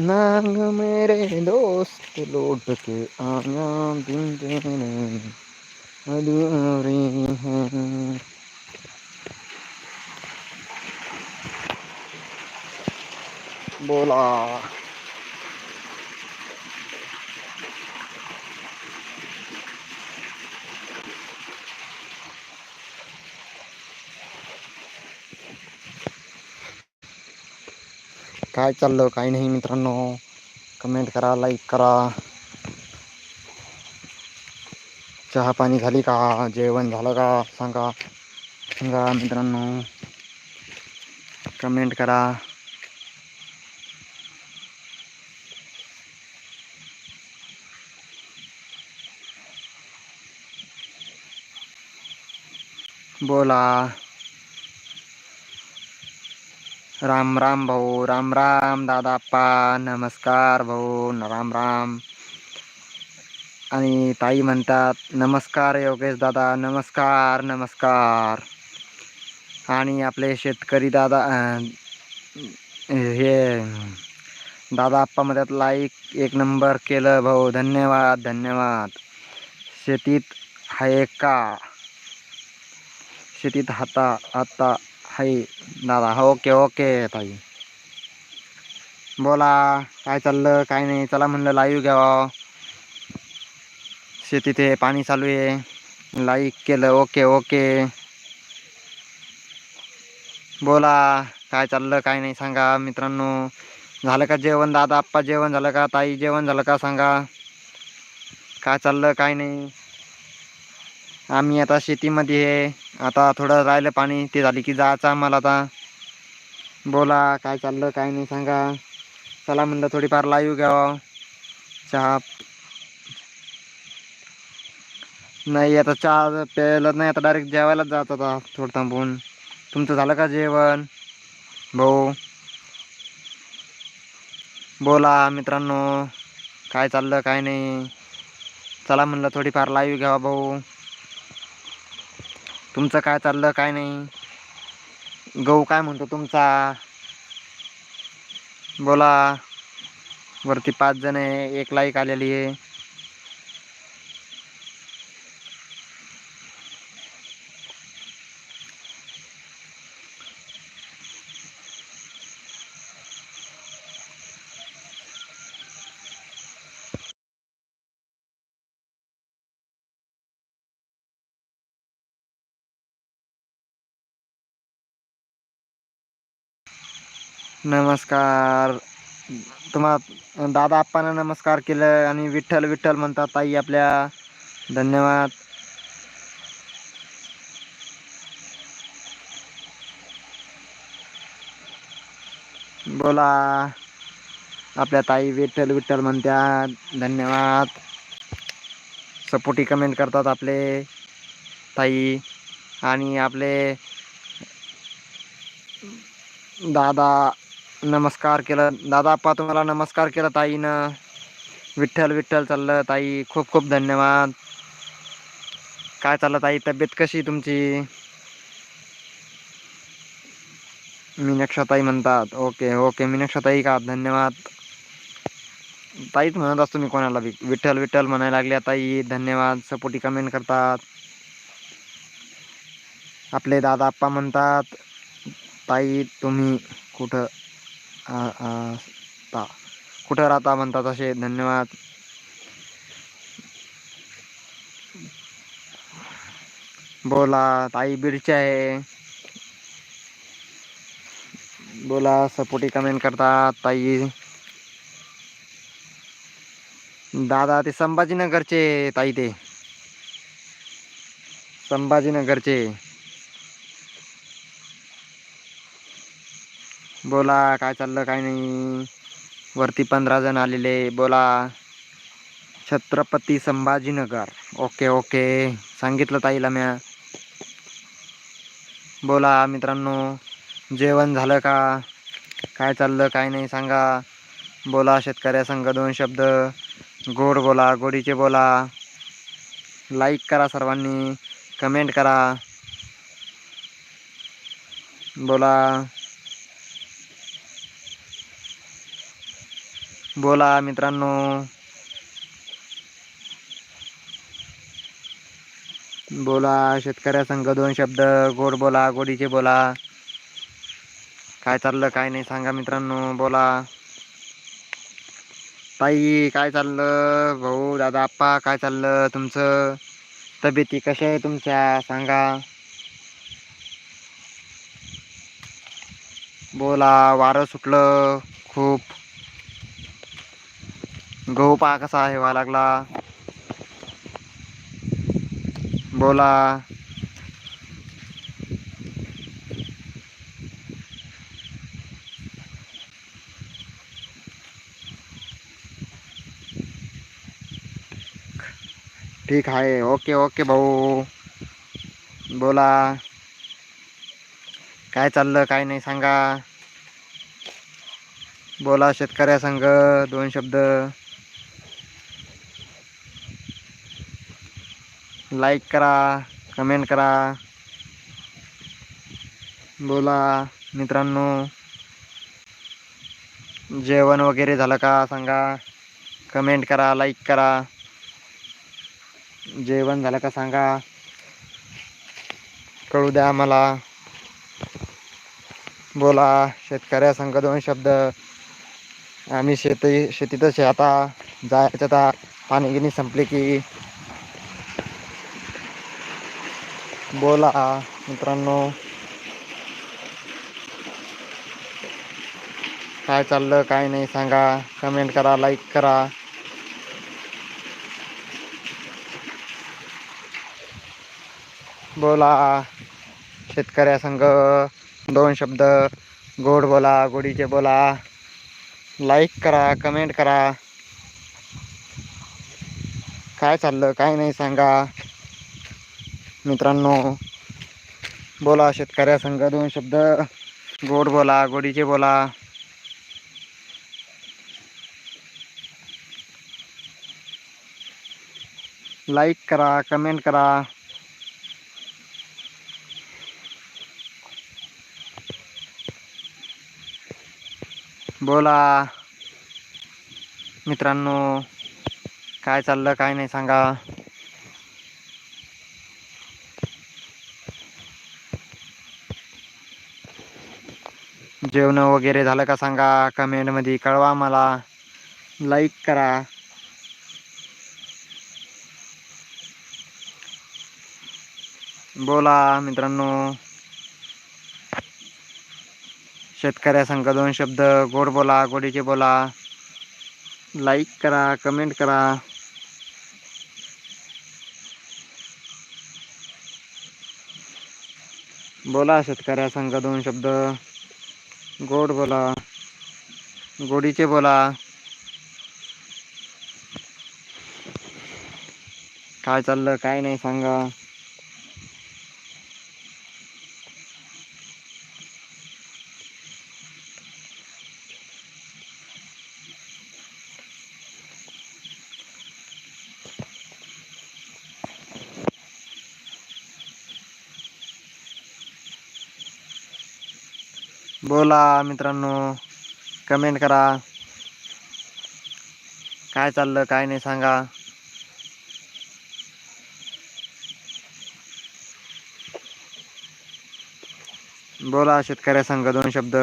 नांग मेरे दोस्त लौट के आना बिन तेरे अधूरे हैं बोला काय चाललं काही नाही मित्रांनो. कमेंट करा लाईक करा. चहा पाणी झाली का? झालं का? सांगा. सांगा मित्रांनो. कमेंट करा. बोला. राम राम भाऊ राम राम दादाप्पा नमस्कार भाऊ राम राम. आणि ताई म्हणतात नमस्कार योगेश दादा नमस्कार नमस्कार. आणि आपले शेतकरी दादा हे दादा आप्पा मध्यात लाईक एक नंबर केलं भाऊ धन्यवाद धन्यवाद. शेतीत आहे का? शेतीत हाता आता हाय दादा ओके ओके ताई बोला काय चाललं काय नाही चला म्हणलं लाईव्ह घ्यावा शेतीत हे पाणी चालू आहे लाईक केलं ओके ओके बोला काय चाललं काय नाही सांगा मित्रांनो झालं का जेवण दादा आप्पा जेवण झालं का ताई जेवण झालं का सांगा काय चाललं काय नाही आम्ही आता शेतीमध्ये आहे. आता थोडं राहिलं पाणी. ते झाले की जायचं आम्हाला आता. बोला काय चाललं काय नाही सांगा. चला म्हणलं थोडीफार लाईव्ह घ्यावं. चहा. नाही आता चहा प्यायला नाही. आता डायरेक्ट जेवायलाच जात आता. थोडं थांबून. तुमचं झालं का जेवण? भाऊ. बोला मित्रांनो. काय चाललं काय नाही. चला म्हणलं थोडीफार लाईव्ह घ्यावा भाऊ. तुमचं काय चाललं काय नाही? गहू काय म्हणतो तुमचा? बोला. वरती पाच जण आहे एक लाईक आलेली आहे. नमस्कार. तुम्हा दादा आप्पांना नमस्कार केलं आणि विठ्ठल विठ्ठल म्हणतात ताई आपल्या. धन्यवाद. बोला. आपल्या ताई विठ्ठल विठ्ठल म्हणतात धन्यवाद. सपोर्टी कमेंट करतात आपले. ताई आणि आपले. दादा नमस्कार केलं. दादा आप्पा तुम्हाला नमस्कार केला ताईनं. विठ्ठल विठ्ठल चाललं. ताई खूप खूप धन्यवाद. काय चाललं ताई? तब्येत कशी तुमची? मीनाक्षाताई म्हणतात. Okay okay. मीनाक्षाताई का? धन्यवाद. ताईच म्हणत असतो मी कोणाला. बी विठ्ठल विठ्ठल म्हणायला लागल्या ताई. धन्यवाद. सपोर्टी कमेंट करतात. आपले दादा आप्पा म्हणतात ताई तुम्ही कुठं असता कुठं राहता म्हणतात असे? धन्यवाद. बोला ताई बिरची आहे. बोला सपोर्टी कमेंट करतात ताई. दादा ते संभाजीनगरचे ताई ते. संभाजीनगरचे. बोला काय चाललं काय नाही. वरती पंधरा जण आलेले बोला. छत्रपती संभाजीनगर. Okay okay. सांगितलं ताईला म्या. बोला मित्रांनो. जेवण झालं का? काय चाललं काय नाही सांगा. बोला शेतकऱ्या संघ दोन शब्द. गोड बोला गोडीचे बोला. लाईक करा सर्वांनी. कमेंट करा. बोला. बोला मित्रांनो. बोला शेतकऱ्या संघ दोन शब्द गोड बोला गोडीचे बोला. काय चाललं काय नाही सांगा मित्रांनो बोला. ताई काय चाललं? भाऊ दादा आप्पा काय चाललं तुमचं? तब्येती कशा आहे तुमच्या? सांगा. बोला वारं सुटलं खूप. गहू पहा कसा हेवा लागला. बोला. ठीक आहे ओके ओके भाऊ. बोला. काय चाललं काय नाही सांगा. बोला शेतकऱ्या संघ दोन शब्द. लाईक करा कमेंट करा. बोला मित्रांनो. जेवण वगैरे झालं का सांगा. कमेंट करा लाईक करा. जेवण झालं का सांगा. कळू द्या आम्हाला. बोला शेतकऱ्या सांगा दोन शब्द. आम्ही शेती शेतीतच आहे आता. जायचं आता. पाणी गिनी संपले की. बोला मित्रांनो. काय चाललं काय नाही सांगा. कमेंट करा लाईक करा. बोला शेतकऱ्या संघ दोन शब्द. गोड बोला गोडीचे बोला. लाईक करा कमेंट करा. काय चाललं काय नाही सांगा. मित्रांनो बोला शेतकऱ्या संघ दोन शब्द. गोड बोला गोडीचे बोला. लाईक करा कमेंट करा. बोला. मित्रांनो काय चाललं काय नाही सांगा. जेवण वगैरे झालं का सांगा? कमेंटमध्ये कळवा मला. लाईक करा. बोला मित्रांनो. शेतकऱ्या संघ दोन शब्द गोड बोला गोडीचे बोला. लाईक करा कमेंट करा. बोला शेतकऱ्या संघ दोन शब्द. गोड बोला गोडीचे बोला. काय चाललं काय नाही सांगा. बोला मित्रांनो कमेंट करा. काय चाललं काय नाही सांगा. बोला शेतकऱ्या संघ दोन शब्द.